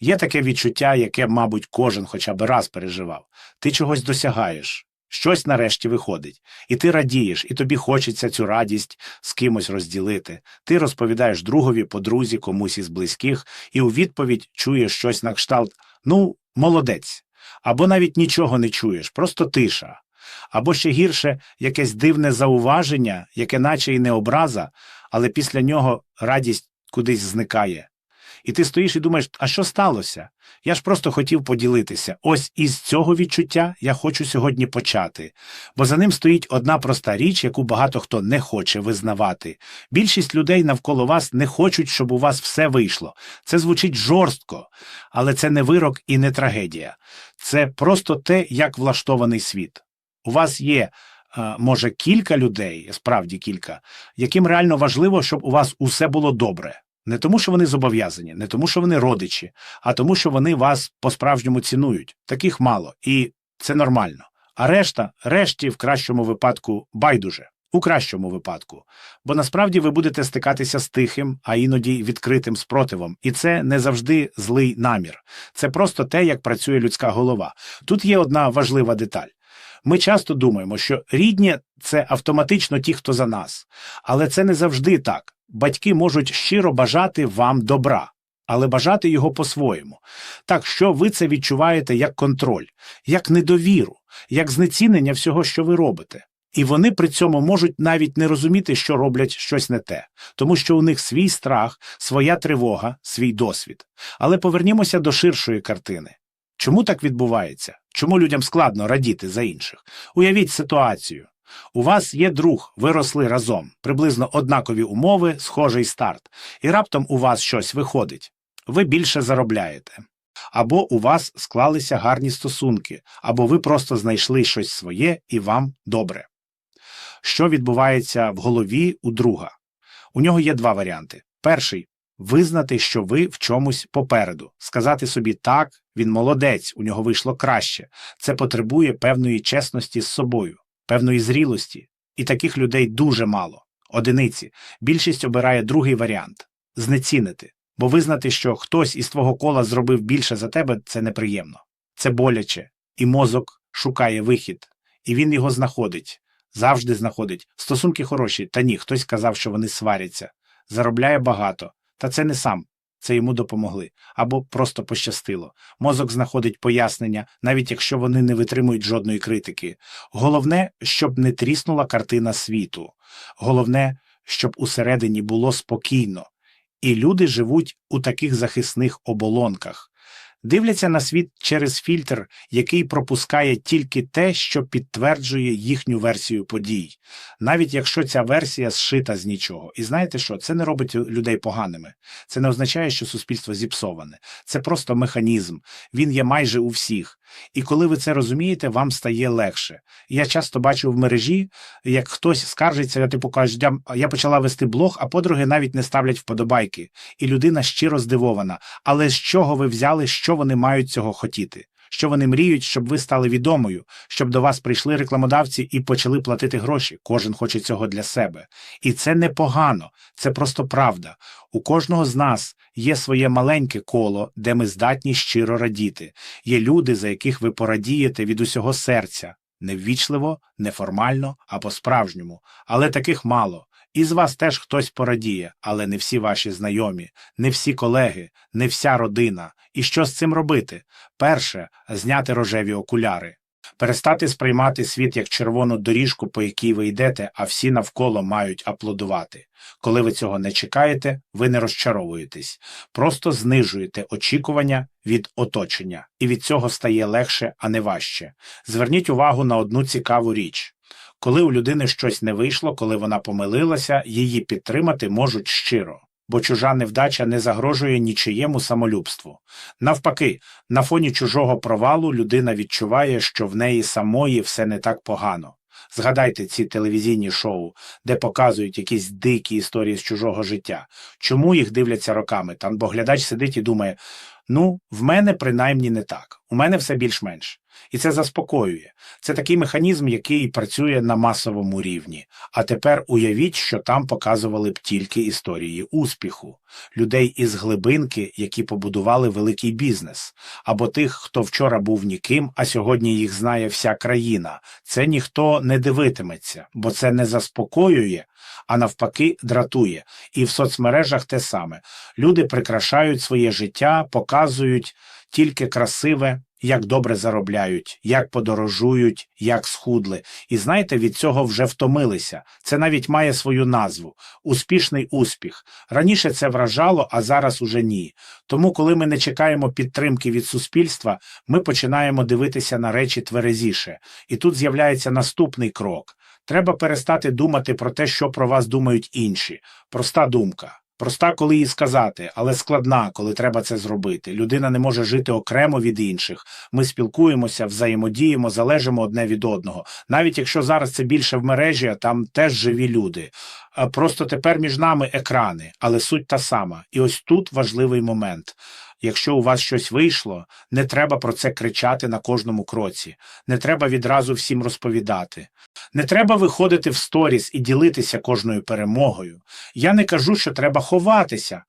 Є таке відчуття, яке, мабуть, кожен хоча б раз переживав. Ти чогось досягаєш, щось нарешті виходить, і ти радієш, і тобі хочеться цю радість з кимось розділити. Ти розповідаєш другові, подрузі, комусь із близьких, і у відповідь чуєш щось на кшталт Ну, молодець. Або навіть нічого не чуєш, просто тиша. Або ще гірше якесь дивне зауваження, яке наче і не образа, але після нього радість кудись зникає. І ти стоїш і думаєш, а що сталося? Я ж просто хотів поділитися. Ось із цього відчуття я хочу сьогодні почати, бо за ним стоїть одна проста річ, яку багато хто не хоче визнавати. Більшість людей навколо вас не хочуть, щоб у вас все вийшло. Це звучить жорстко, але це не вирок і не трагедія. Це просто те, як влаштований світ. У вас є, е, може, кілька людей, справді кілька, яким реально важливо, щоб у вас усе було добре. Не тому, що вони зобов'язані, не тому, що вони родичі, а тому, що вони вас по-справжньому цінують. Таких мало, і це нормально. А решта, решті, в кращому випадку, байдуже. У кращому випадку. Бо насправді ви будете стикатися з тихим, а іноді відкритим спротивом. І це не завжди злий намір. Це просто те, як працює людська голова. Тут є одна важлива деталь. Ми часто думаємо, що рідні це автоматично ті, хто за нас. Але це не завжди так. Батьки можуть щиро бажати вам добра, але бажати його по-своєму. Так що ви це відчуваєте як контроль, як недовіру, як знецінення всього, що ви робите. І вони при цьому можуть навіть не розуміти, що роблять щось не те, тому що у них свій страх, своя тривога, свій досвід. Але повернімося до ширшої картини. Чому так відбувається? Чому людям складно радіти за інших? Уявіть ситуацію. У вас є друг, ви росли разом, приблизно однакові умови, схожий старт, і раптом у вас щось виходить. Ви більше заробляєте. Або у вас склалися гарні стосунки, або ви просто знайшли щось своє і вам добре. Що відбувається в голові у друга? У нього є два варіанти. Перший визнати, що ви в чомусь попереду, сказати собі так, він молодець, у нього вийшло краще. Це потребує певної чесності з собою, певної зрілості. І таких людей дуже мало. Одиниці. Більшість обирає другий варіант знецінити, бо визнати, що хтось із твого кола зробив більше за тебе, це неприємно. Це боляче, і мозок шукає вихід, і він його знаходить. Завжди знаходить. Стосунки хороші, та ні, хтось казав, що вони сваряться. Заробляє багато. Та це не сам. Це йому допомогли. Або просто пощастило. Мозок знаходить пояснення, навіть якщо вони не витримують жодної критики. Головне, щоб не тріснула картина світу. Головне, щоб усередині було спокійно. І люди живуть у таких захисних оболонках. Дивляться на світ через фільтр, який пропускає тільки те, що підтверджує їхню версію подій, навіть якщо ця версія зшита з нічого. І знаєте що? Це не робить людей поганими. Це не означає, що суспільство зіпсоване. Це просто механізм. Він є майже у всіх. І коли ви це розумієте, вам стає легше. Я часто бачу в мережі, як хтось скаржиться, я типу кажу, «Я- почала вести блог, а подруги навіть не ставлять вподобайки. І людина щиро здивована. Але з чого ви взяли, що вони мають цього хотіти? Що вони мріють, щоб ви стали відомою, щоб до вас прийшли рекламодавці і почали платити гроші. Кожен хоче цього для себе. І це непогано, це просто правда. У кожного з нас є своє маленьке коло, де ми здатні щиро радіти. Є люди, за яких ви порадієте від усього серця. Неввічливо, неформально, а по-справжньому. Але таких мало. І з вас теж хтось порадіє, але не всі ваші знайомі, не всі колеги, не вся родина. І що з цим робити? Перше зняти рожеві окуляри. Перестати сприймати світ як червону доріжку, по якій ви йдете, а всі навколо мають аплодувати. Коли ви цього не чекаєте, ви не розчаровуєтесь, просто знижуєте очікування від оточення, і від цього стає легше, а не важче. Зверніть увагу на одну цікаву річ. Коли у людини щось не вийшло, коли вона помилилася, її підтримати можуть щиро, бо чужа невдача не загрожує нічиєму самолюбству. Навпаки, на фоні чужого провалу людина відчуває, що в неї самої все не так погано. Згадайте ці телевізійні шоу, де показують якісь дикі історії з чужого життя. Чому їх дивляться роками? Там бо глядач сидить і думає: ну, в мене принаймні не так. У мене все більш-менш. І це заспокоює. Це такий механізм, який працює на масовому рівні. А тепер уявіть, що там показували б тільки історії успіху, людей із глибинки, які побудували великий бізнес, або тих, хто вчора був ніким, а сьогодні їх знає вся країна. Це ніхто не дивитиметься, бо це не заспокоює, а навпаки дратує. І в соцмережах те саме. Люди прикрашають своє життя, показують тільки красиве, як добре заробляють, як подорожують, як схудли. І знаєте, від цього вже втомилися. Це навіть має свою назву успішний успіх. Раніше це вражало, а зараз уже ні. Тому, коли ми не чекаємо підтримки від суспільства, ми починаємо дивитися на речі тверезіше. І тут з'являється наступний крок. Треба перестати думати про те, що про вас думають інші. Проста думка. Проста, коли її сказати, але складна, коли треба це зробити. Людина не може жити окремо від інших. Ми спілкуємося, взаємодіємо, залежимо одне від одного. Навіть якщо зараз це більше в мережі, а там теж живі люди. Просто тепер між нами екрани, але суть та сама. І ось тут важливий момент. Якщо у вас щось вийшло, не треба про це кричати на кожному кроці, не треба відразу всім розповідати. Не треба виходити в сторіс і ділитися кожною перемогою. Я не кажу, що треба ховатися,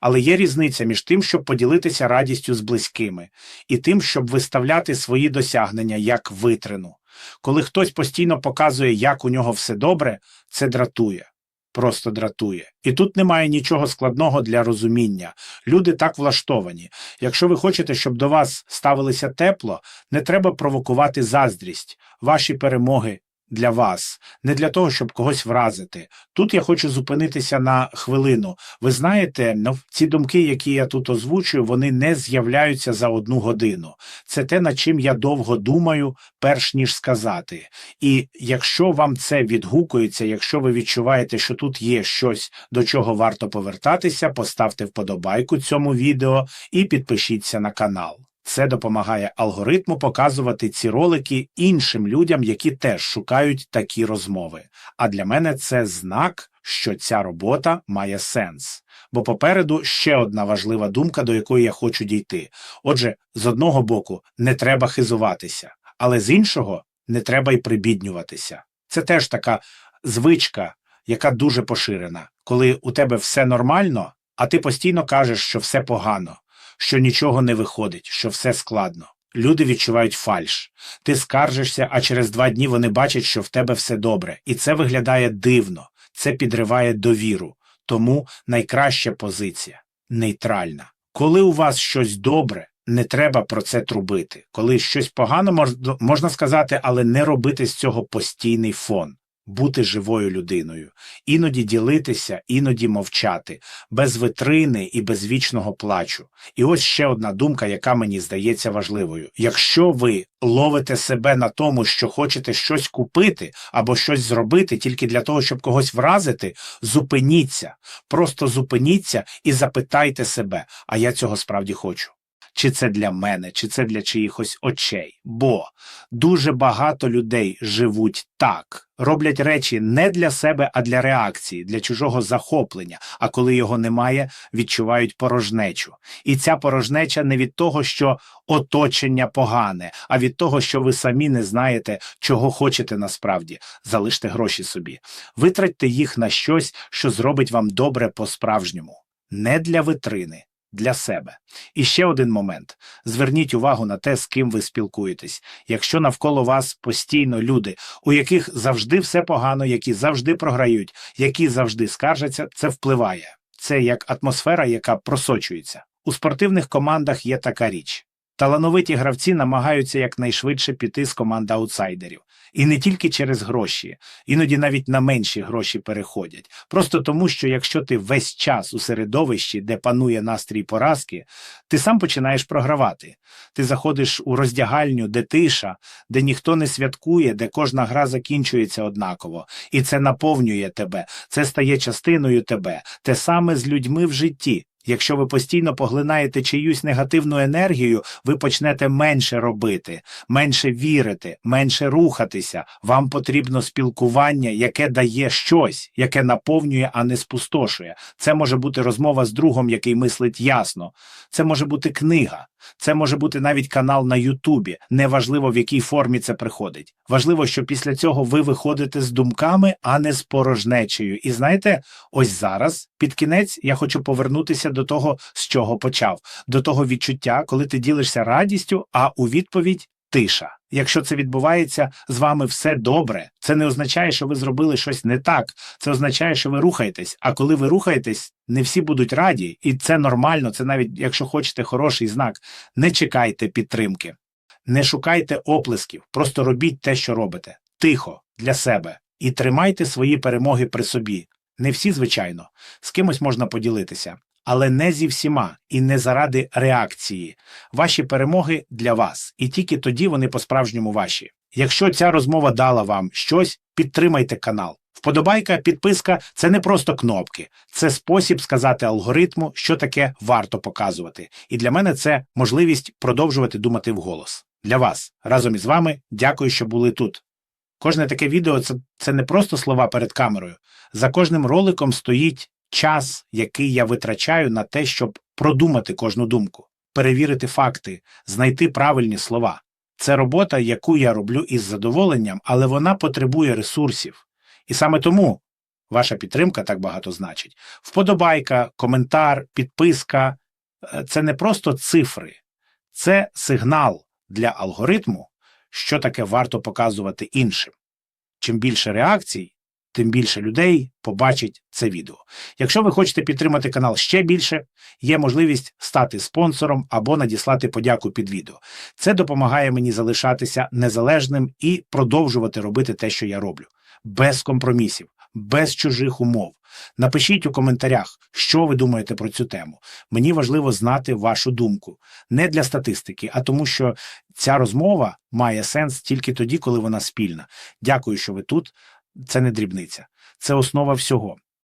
але є різниця між тим, щоб поділитися радістю з близькими, і тим, щоб виставляти свої досягнення як витрину. Коли хтось постійно показує, як у нього все добре, це дратує. Просто дратує. І тут немає нічого складного для розуміння. Люди так влаштовані. Якщо ви хочете, щоб до вас ставилися тепло, не треба провокувати заздрість, ваші перемоги для вас, не для того, щоб когось вразити. Тут я хочу зупинитися на хвилину. Ви знаєте, ну, ці думки, які я тут озвучую, вони не з'являються за одну годину. Це те, над чим я довго думаю, перш ніж сказати. І якщо вам це відгукується, якщо ви відчуваєте, що тут є щось, до чого варто повертатися, поставте вподобайку цьому відео і підпишіться на канал. Це допомагає алгоритму показувати ці ролики іншим людям, які теж шукають такі розмови. А для мене це знак, що ця робота має сенс. Бо попереду ще одна важлива думка, до якої я хочу дійти. Отже, з одного боку, не треба хизуватися, але з іншого не треба й прибіднюватися. Це теж така звичка, яка дуже поширена, коли у тебе все нормально, а ти постійно кажеш, що все погано що нічого не виходить, що все складно. Люди відчувають фальш. Ти скаржишся, а через два дні вони бачать, що в тебе все добре, і це виглядає дивно, це підриває довіру. Тому найкраща позиція нейтральна. Коли у вас щось добре, не треба про це трубити. Коли щось погано можна сказати, але не робити з цього постійний фон бути живою людиною, іноді ділитися, іноді мовчати, без витрини і без вічного плачу. І ось ще одна думка, яка мені здається важливою. Якщо ви ловите себе на тому, що хочете щось купити або щось зробити тільки для того, щоб когось вразити, зупиніться, просто зупиніться і запитайте себе, а я цього справді хочу чи це для мене, чи це для чиїхось очей. Бо дуже багато людей живуть так, роблять речі не для себе, а для реакції, для чужого захоплення. А коли його немає, відчувають порожнечу. І ця порожнеча не від того, що оточення погане, а від того, що ви самі не знаєте, чого хочете насправді. Залиште гроші собі, витратьте їх на щось, що зробить вам добре по-справжньому, не для витрини для себе. І ще один момент: зверніть увагу на те, з ким ви спілкуєтесь. Якщо навколо вас постійно люди, у яких завжди все погано, які завжди програють, які завжди скаржаться, це впливає. Це як атмосфера, яка просочується. У спортивних командах є така річ. Талановиті гравці намагаються якнайшвидше піти з команд аутсайдерів. І не тільки через гроші, іноді навіть на менші гроші переходять. Просто тому, що якщо ти весь час у середовищі, де панує настрій поразки, ти сам починаєш програвати. Ти заходиш у роздягальню, де тиша, де ніхто не святкує, де кожна гра закінчується однаково, і це наповнює тебе, це стає частиною тебе, те саме з людьми в житті. Якщо ви постійно поглинаєте чиюсь негативну енергію, ви почнете менше робити, менше вірити, менше рухатися. Вам потрібно спілкування, яке дає щось, яке наповнює, а не спустошує. Це може бути розмова з другом, який мислить ясно. Це може бути книга, Це може бути навіть канал на Ютубі. Неважливо, в якій формі це приходить. Важливо, що після цього ви виходите з думками, а не з порожнечею. І знаєте, ось зараз, під кінець, я хочу повернутися до того, з чого почав, до того відчуття, коли ти ділишся радістю, а у відповідь тиша. Якщо це відбувається, з вами все добре. Це не означає, що ви зробили щось не так. Це означає, що ви рухаєтесь. А коли ви рухаєтесь, не всі будуть раді, і це нормально. Це навіть якщо хочете хороший знак. Не чекайте підтримки, не шукайте оплесків, просто робіть те, що робите, тихо для себе і тримайте свої перемоги при собі. Не всі, звичайно, з кимось можна поділитися, але не зі всіма і не заради реакції. Ваші перемоги для вас, і тільки тоді вони по-справжньому ваші. Якщо ця розмова дала вам щось, підтримайте канал. Вподобайка, підписка це не просто кнопки, це спосіб сказати алгоритму, що таке варто показувати. І для мене це можливість продовжувати думати вголос. Для вас разом із вами дякую, що були тут. Кожне таке відео це, це не просто слова перед камерою. За кожним роликом стоїть час, який я витрачаю на те, щоб продумати кожну думку, перевірити факти, знайти правильні слова. Це робота, яку я роблю із задоволенням, але вона потребує ресурсів. І саме тому ваша підтримка так багато значить. Вподобайка, коментар, підписка е, це не просто цифри, це сигнал для алгоритму, що таке варто показувати іншим. Чим більше реакцій, тим більше людей побачить це відео. Якщо ви хочете підтримати канал ще більше, є можливість стати спонсором або надіслати подяку під відео. Це допомагає мені залишатися незалежним і продовжувати робити те, що я роблю, без компромісів, без чужих умов. Напишіть у коментарях, що ви думаєте про цю тему. Мені важливо знати вашу думку не для статистики, а тому, що ця розмова має сенс тільки тоді, коли вона спільна. Дякую, що ви тут. Це не дрібниця, це основа всього.